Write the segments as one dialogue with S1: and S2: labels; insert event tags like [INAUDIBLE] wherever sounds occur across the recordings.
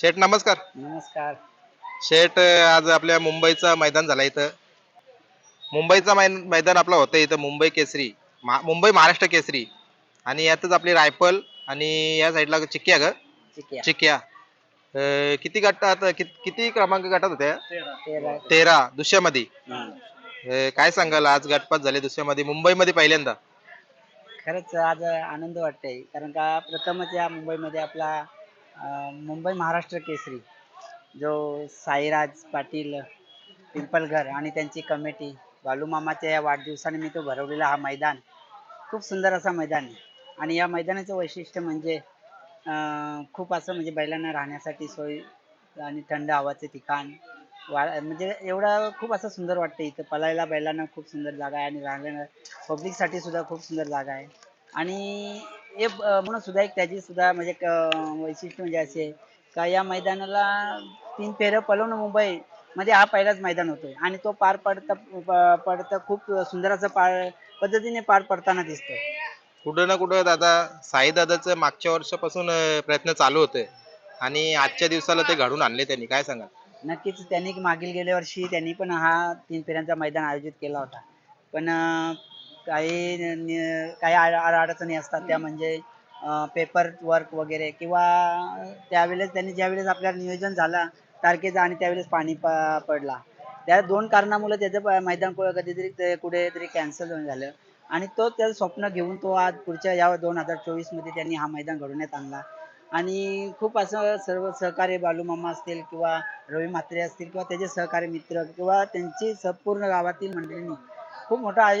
S1: शेठ नमस्कार.
S2: नमस्कार.
S1: शेठ आज आपल्या मुंबईचा मैदान झाला इथं. मुंबईचा मै- मैदान आपलं होतं इथं मुंबई केसरी. मा- मुंबई महाराष्ट्र केसरी. आणि यातच आपली रायफल आणि या साईडला चिक्क्या ग. चिक्क्या अं, किती गटात कित- किती क्रमांक गटात होत्या?
S2: तेरा.
S1: तेरा. दुसऱ्यामध्ये. अं, काय सांगाल आज गटपात झाले दुसऱ्यामध्ये मुंबईमध्ये पहिल्यांदा?
S2: खरंच आज आनंद वाटतंय कारण का प्रथमच या मुंबईमध्ये आपला मुंबई महाराष्ट्र केसरी जो साईराज पाटील पिंपलघर आणि त्यांची कमिटी बालूमामाच्या या वाढदिवसांनी मी तो भरवलेला हा मैदान. खूप सुंदर असा मैदान आहे. आणि या मैदानाचं वैशिष्ट्य म्हणजे खूप असं म्हणजे बैलांना राहण्यासाठी सोय आणि थंड हवाचे ठिकाण वा म्हणजे एवढं खूप असं सुंदर वाटतं इथं. पळायला बैलांना खूप सुंदर जागा आहे आणि राहण्या पब्लिकसाठी सुद्धा खूप सुंदर जागा आहे. आणि हे म्हणून सुद्धा एक त्याची सुद्धा म्हणजे एक, अं, वैशिष्ट्य म्हणजे असे आहे. का या मैदानाला तीन फेरं पळवणं मुंबई मध्ये हा पहिलाच मैदान होतोय. आणि तो पार पडता प- पडता खूप सुंदर असं पार पद्धतीने पार पडताना दिसतोय.
S1: कुठं ना कुठं दादा साई दादाचं मागच्या वर्षापासून अं, प्रयत्न चालू होते. आणि आजच्या दिवसाला ते घडून आणले त्यांनी. काय सांगाल?
S2: नक्कीच त्यांनी मागील गेल्या वर्षी त्यांनी पण हा तीन फेऱ्यांचा मैदान आयोजित केला होता. पण अं, काही न- काही आड- अडचणी असतात त्या म्हणजे पेपर वर्क वगैरे किंवा त्यावेळेस त्यांनी ज्यावेळेस आपल्याला नियोजन झाला तारखेचा आणि त्यावेळेस पाणी प- पडला. त्या दोन कारणामुळे त्याचं प- मैदान कुठं कधीतरी ते कुठेतरी कॅन्सल झालं. आणि तो त्याचं स्वप्न घेऊन तो आज पुढच्या या दोन हजार चोवीसमध्ये त्यांनी हा मैदान घडवण्यात आणला. आणि खूप असं सर्व सहकार्य बालूमामा असतील किंवा रवी म्हात्रे असतील किंवा त्याचे सहकारी मित्र किंवा त्यांची संपूर्ण गावातील मंडळींनी खूप मोठा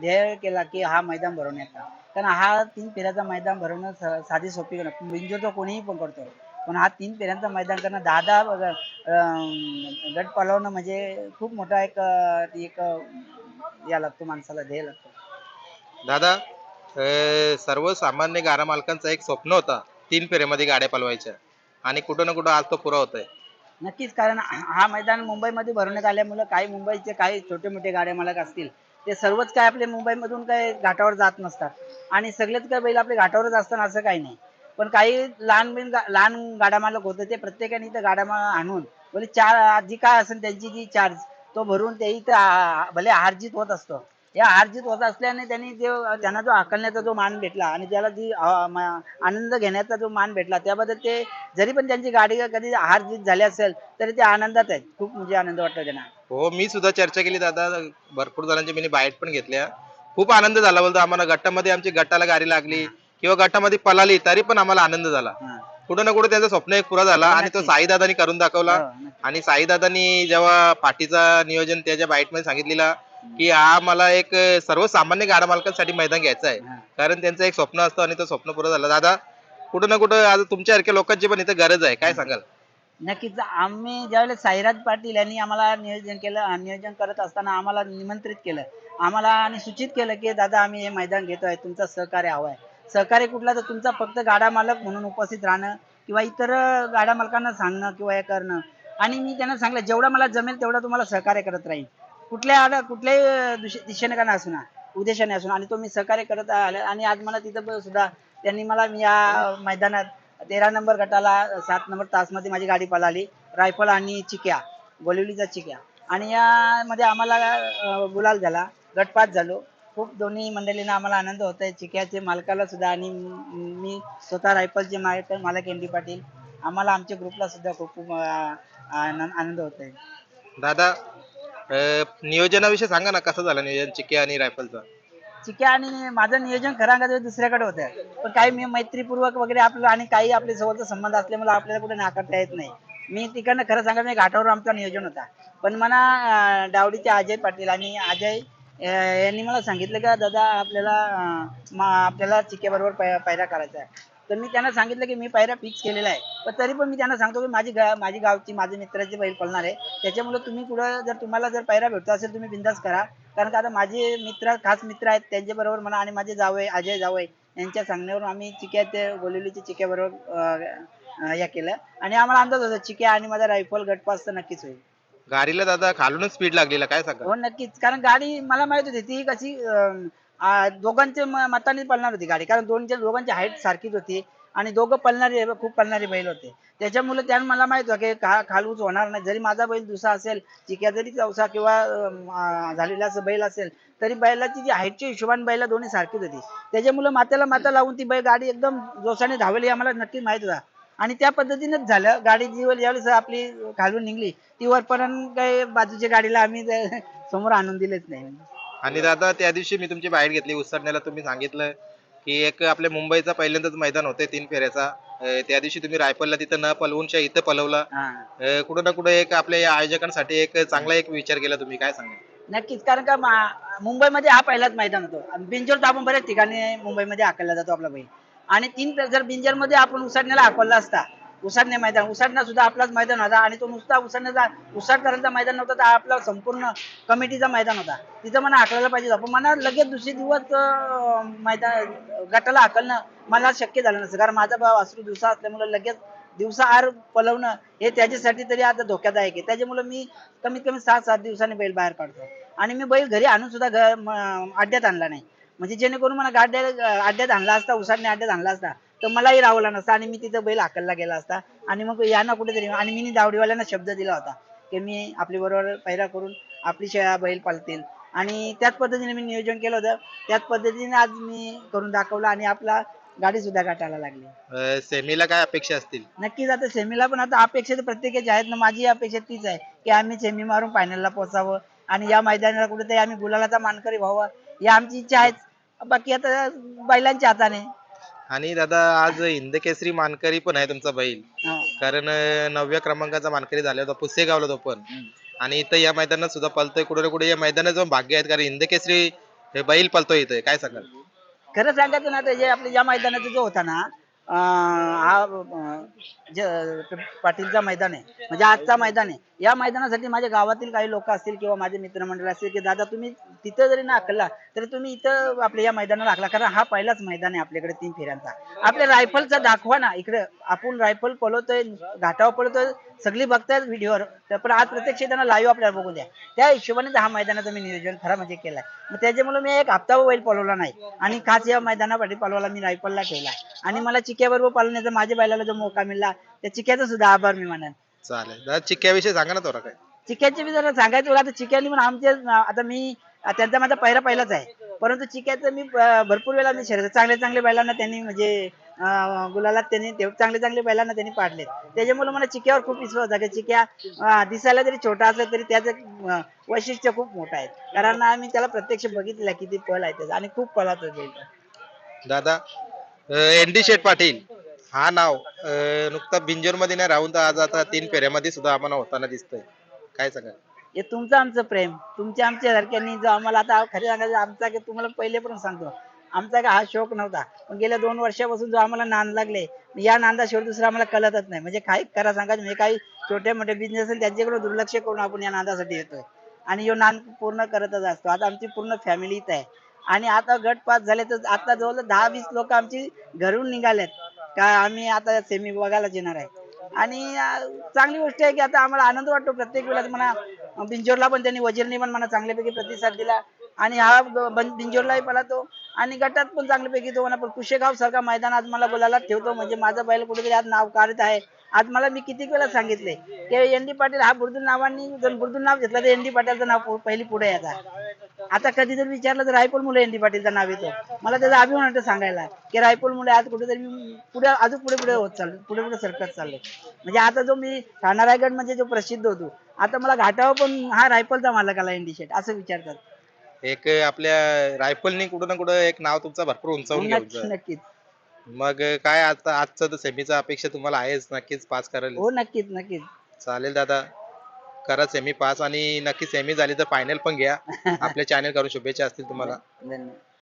S2: ध्येय केला की हा मैदान भरवण्याचा कारण हा तीन फेऱ्याचा मैदान भरवणं स- साधी सोपी नाही बिंजोर तर कोणीही पण करतो. पण हा तीन फेऱ्यांचा मैदान करणं दहा दहा अं, गट पळवणं म्हणजे खूप मोठा एक अं, एक अं, या लागतो माणसाला ध्येय लागतो.
S1: दादा अं, सर्वसामान्य गाडा मालकांचं एक स्वप्न होता तीन फेऱ्यामध्ये गाड्या पलवायच्या आणि कुठं ना कुठं आज तो पुरा होतोय.
S2: नक्कीच कारण हा मैदान मुंबईमध्ये भरवण्यात आल्यामुळं काही मुंबईचे काही छोटे मोठे गाड्या मालक असतील ते सर्वच काय आपले मुंबईमधून काय घाटावर जात नसतात. आणि सगळेच काय बैल आपले घाटावरच असतात असं काही नाही. पण काही लहान बिन लहान गाड्या मालक होते ते प्रत्येकाने इथं गाड्या मा- आणून भले चार जी काय असेल त्यांची जी चार्ज तो भरून ते इथं भले हार्जित होत असतो. या हारजीत होत असल्याने त्यांनी जे त्यांना जो आकलण्याचा जो मान भेटला आणि त्याला जी अ, म- आनंद घेण्याचा जो मान भेटला त्याबद्दल ते जरी पण त्यांची गाडी कधी हारजीत झाली असेल तरी ते आनंदात आहेत. खूप म्हणजे आनंद वाटतो त्यांना.
S1: हो मी सुद्धा चर्चा केली दादा भरपूर जणांची मी बाईट पण घेतल्या. खूप आनंद झाला बोलतो आम्हाला. गटामध्ये आमची गटाला गाडी लागली किंवा गटामध्ये पळाली तरी पण आम्हाला आनंद झाला.
S2: हा.
S1: कुठं ना कुठं त्यांचं स्वप्न एक पुरा झाला आणि तो
S2: नक्की.
S1: साई दादानी करून दाखवला.
S2: हो, नक्की.
S1: आणि साई दादानी जेव्हा पाठीचा नियोजन त्याच्या बाईटमध्ये सांगितलेला की हा मला एक सर्वसामान्य गाडा मालकांसाठी मैदान घ्यायचं आहे. कारण त्यांचं एक स्वप्न असतं आणि तो स्वप्न पुरं झालं. दादा कुठं ना कुठं आज तुमच्यासारख्या लोकांची पण इथं गरज आहे. काय सांगाल?
S2: नक्कीच आम्ही ज्यावेळेस साईराज पाटील यांनी आम्हाला नियोजन केलं नियोजन करत असताना आम्हाला निमंत्रित केलं. आम्हाला आणि सूचित केलं की दादा आम्ही हे मैदान घेतोय तुमचं सहकार्य हवं आहे. सहकार्य कुठला तर तुमचा फक्त गाडा मालक म्हणून उपस्थित राहणं किंवा इतर गाडा मालकांना सांगणं किंवा हे करणं. आणि मी त्यांना सांगितलं जेवढं मला जमेल तेवढं तुम्हाला सहकार्य करत राहील कुठल्या आड कुठल्याही दिशे- दिशेने का नसू ना उद्देशाने असून आणि तो मी सहकार्य करत आलो आणि आज मला तिथं सुद्धा त्यांनी मला मी या मैदानात तेरा नंबर गटाला सात नंबर तासमध्ये माझी गाडी पळाली. रायफल आणि चिक्या बोलिवलीचा चिक्या. आणि यामध्ये आम्हाला अं, गुलाल झाला गटपात झालो. खूप दोन्ही मंडळींना आम्हाला आनंद होत आहे. चिक्याचे मालकाला सुद्धा आणि म- मी स्वतः रायफलचे मालक मालक एन डी पाटील. आम्हाला आमच्या ग्रुपला सुद्धा खूप खूप अं, आनंद आनंद होत आहे.
S1: दादा अं, नियोजनाविषयी सांगा ना कसं झालं नियोजन चिके आणि रायफलचं?
S2: चिक्या आणि माझं नियोजन खरं सांगायचं तर दुसऱ्याकडे होतं. पण काही मी मैत्रीपूर्वक वगैरे आपलं आणि काही आपले जवळचा संबंध असल्यामुळे आपल्याला कुठे नाकारता येत नाही. मी तिकडनं खरं सांगा मी घाटावर आमचा नियोजन होता. पण मला अं, डावडीचे अजय पाटील आणि अजय अं, यांनी मला सांगितलं का दादा आपल्याला अं, मा- आपल्याला चिक्याबरोबर बरोबर पायरा करायचा आहे. तर मी त्यांना सांगितलं की मी पायरा फिक्स केलेला आहे पण तरी पण मी त्यांना सांगतो की माझी गा माझी गावची माझी मित्राची बैल पळणार आहे. त्याच्यामुळे तुम्ही कुठं जर तुम्हाला जर पायरा भेटतो असेल तुम्ही बिंदास करा. कारण का आता माझे मित्र खास मित्र आहेत त्यांच्याबरोबर मला आणि माझे जावई अजय जावई यांच्या सांगण्यावरून आम्ही चिक्या ते गोलिवलीच्या चिक्याबरोबर या केलं आणि आम्हाला अंदाज होता चिक्या आणि माझा रायफल गटपास तर नक्कीच होईल.
S1: गाडीला दादा खालूनच स्पीड लागलेला काय सांगा
S2: हो नक्कीच. कारण गाडी मला माहीत होती ती कशी अं, दोघांचे मताने पळणार होती गाडी. कारण दोनच्या दोघांची हाईट सारखीच होती आणि दोघं पळणारे खूप पळणारे बैल होते. त्याच्यामुळे त्यानं मला माहीत होतं की खा खालूच होणार नाही. जरी माझा बैल दुसरा असेल चिक्या जरी चौसा किंवा झालेला असं बैल असेल तरी बैलाची जी हाईटच्या हिशोबाने बैला दोन्ही सारखीच होती. त्याच्यामुळे मात्याला माता लावून ती बैल गाडी एकदम जोशाने धावली आम्हाला नक्की माहीत होता. आणि त्या पद्धतीनेच झालं. गाडी जी ज्यावेळेस आपली खालून निघली ती वरपर्यंत काही बाजूच्या गाडीला आम्ही [LAUGHS] समोर आणून दिलेच नाही.
S1: आणि दादा त्या दिवशी मी तुमची बाहेर घेतली. उसरण्याला तुम्ही सांगितलं की एक आपल्या मुंबईचा पहिल्यांदाच मैदान होते तीन फेऱ्याचा. अं, त्या दिवशी तुम्ही रायफलला तिथं न पलवून शा इथं पलवलं.
S2: हा.
S1: अं, कुठं ना कुठं एक आपल्या या आयोजकांसाठी एक चांगला एक विचार केला तुम्ही. काय सांगा
S2: नक्कीच कारण का मा- मुंबईमध्ये हा पहिलाच मैदान होतो. बिंजोर तर आपण बऱ्याच ठिकाणी मुंबईमध्ये हाकलला जातो आपला बैल. आणि तीन जर बिंजरमध्ये आपण उसाडण्याला हाकलला असता उसाडणे मैदान. उसाडणं सुद्धा आपलाच मैदान होता आणि तो नुसता उसाडण्याचा उसाडकरांचा मैदान नव्हता तर आपला संपूर्ण कमिटीचा मैदान होता. तिथं मला हाकलायला पाहिजे होतं. पण मला लगेच दुसरे दिवस मैदान गटाला हाकलणं मला शक्य झालं नसतं. कारण माझा भाव अश्रू दिवसा असल्यामुळे लगेच दिवसा आर पलवणं हे त्याच्यासाठी तरी आता धोक्यादायक आहे. त्याच्यामुळे मी कमीत कमी सात सात दिवसांनी बैल बाहेर काढतो. आणि मी बैल घरी आणून सुद्धा घर अड्ड्यात आणला नाही. म्हणजे जेणेकरून मला गाड्या अड्ड्यात आणला असता उसाडणे अड्ड्यात आणला असता तर मलाही राहला नसता आणि मी तिथं बैल हाकलला गेला असता. आणि मग यांना कुठेतरी आणि मी दावडीवाल्यांना शब्द दिला होता की मी आपल्या बरोबर पैरा करून आपली शेळ्या बैल पालतील. आणि त्याच पद्धतीने मी नियोजन केलं होतं. त्याच पद्धतीने आज मी करून दाखवलं आणि आपला गाडी सुद्धा गाठायला लागली.
S1: सेमीला काय अपेक्षा असतील?
S2: नक्कीच आता सेमीला पण आता अपेक्षा तर प्रत्येकाची आहेत ना. माझी अपेक्षा तीच आहे की आम्ही सेमी मारून फायनलला पोहोचावं. आणि या मैदानाला कुठेतरी आम्ही गुलालाचा मानकरी व्हावं. ही आमची इच्छा आहेच बाकी आता बैलांच्या हाताने.
S1: आणि दादा आज हिंद केसरी मानकरी पण आहे तुमचा बैल. कारण अं, नवव्या क्रमांकाचा मानकरी झाला होता पुसेगावला तो पण. आणि इथं या मैदानात सुद्धा पलतोय कुठे ना कुठे या मैदानाचं भाग्य आहेत. कारण हिंद केसरी हे बैल पलतोय इथं. काय सांगाल?
S2: खरं सांगायचं ना तर जे आपल्या ज्या मैदानाचा जो होता ना हा पाटीलचा मैदान आहे. म्हणजे आजचा मैदान आहे. या मैदानासाठी माझ्या गावातील काही लोक असतील किंवा माझे मित्रमंडळ असतील की दादा तुम्ही तिथं जरी नाकला तरी तुम्ही इथं आपल्या या मैदानाला आखला कारण हा पहिलाच मैदान आहे आपल्याकडे तीन फेऱ्यांचा. आपल्या रायफलचा दाखवा ना इकडे. आपण रायफल पळवतोय घाटावर पळवतोय सगळी बघतायत व्हिडिओवर. पण आज प्रत्यक्ष त्यांना लाईव्ह आपल्याला बघू द्या. त्या हिशोबाने हा मैदानाचं मी नियोजन खरं म्हणजे केलाय. मग त्याच्यामुळे मी एक हप्ता बैल पळवला नाही. आणि खास या मैदानासाठी पळवायला मी रायफलला ठेवला आणि मला चिक्याबरोबर पळवण्याचा माझ्या बैलाला जो मोका मिळाला त्या चिक्याचा सुद्धा आभार मी मानेन.
S1: चालेल. दादा चिक्क्याविषयी सांगा ना थोडा काय
S2: चिक्याचे बी जरा सांगायचं आता चिक्यानी पण आमचे आता मी त्यांचा माझा पहिला पहिलाच आहे. परंतु चिक्याचं मी भरपूर वेळा मी शर्यत चांगले चांगले बैलांना त्यांनी म्हणजे अं, गुलालात त्यांनी ते- चांगले चांगले बैलांना त्यांनी पाडले. त्याच्यामुळे मला चिक्यावर खूप विश्वास की चिक्या दिसायला जरी छोटा असला तरी त्याचं वैशिष्ट्य खूप मोठं आहे. कारण आम्ही त्याला प्रत्यक्ष बघितलं किती पळ आहे त्याचा आणि खूप पळातो बैल तो.
S1: दादा एन डी शेठ पाटील. हा नाव नुकता बिंजोरमध्ये नाही राहून तर आज आता तीन फेऱ्यामध्ये सुद्धा आम्हाला होताना दिसतोय. काय सांगा
S2: हे तुमचं आमचं प्रेम. तुमच्या आमच्या सारख्यांनी जो आम्हाला आता खरे सांगायचं आमचा की तुम्हाला पहिले पण सांगतो. आमचा का हा शौक नव्हता. पण गेल्या दोन वर्षापासून जो आम्हाला नांद लागले या नांदाशिवाय दुसरं आम्हाला कळतच नाही. म्हणजे काही करा सांगायचं म्हणजे काही छोटे मोठे बिझनेस असेल त्यांच्याकडे दुर्लक्ष करून आपण या नांदासाठी येतोय. आणि यो नांद पूर्ण करतच असतो. आता आमची पूर्ण फॅमिलीच आहे. आणि आता गट पास झाले तर आता जवळ दहा वीस लोक आमची घरून निघालेत. का आम्ही आता सेमी बघायला येणार आहे. आणि चांगली गोष्ट आहे की आता आम्हाला आनंद वाटतो प्रत्येक वेळेला म्हणा बिंजोरला पण त्यांनी वजीरने पण मला चांगल्यापैकी प्रतिसाद दिला. आणि हा बिंजोरलाही पळतो. आणि गटात पण चांगल्यापैकी तो म्हणा पण कुशेगाव सारखा मैदान आज मला बोलायला ठेवतो. म्हणजे माझा बैल कुठेतरी आज नाव काढत आहे. आज मला मी किती वेळा सांगितले की एन डी पाटील हा बुर्दुल नावानी जर बुर्दुल नाव घेतलं तर एन डी पाटीलचं नाव पहिली पुढे येतात आता कधी जर विचारलं तर रायपूर मुलं एन डी पाटीलचं नाव येतो. मला त्याचा अभिमान वाटतं सांगायला की रायपूर मुळे आज कुठेतरी मी पुढे अजून पुढे पुढे होत चाललो पुढे पुढे सरकत चाललो. म्हणजे आता जो मी ठाणा रायगड म्हणजे जो प्रसिद्ध होतो आता मला घाटावर पण हा रायफलचा मालक आला एनडी शेट असं विचारतात.
S1: एक आपल्या रायफलनी कुठं ना कुठं एक नाव तुमचं भरपूर उंचावून
S2: नक्की- नक्कीच.
S1: मग काय आता आजचं तर सेमीचा अपेक्षा तुम्हाला आहेच नक्कीच पास करेल
S2: हो नक्कीच नक्कीच.
S1: चालेल दादा. करा सेमी पास आणि नक्की सेमी झाली तर फायनल पण घ्या. [LAUGHS] आपल्या चॅनल करून शुभेच्छा असतील तुम्हाला.
S2: धन्यवाद.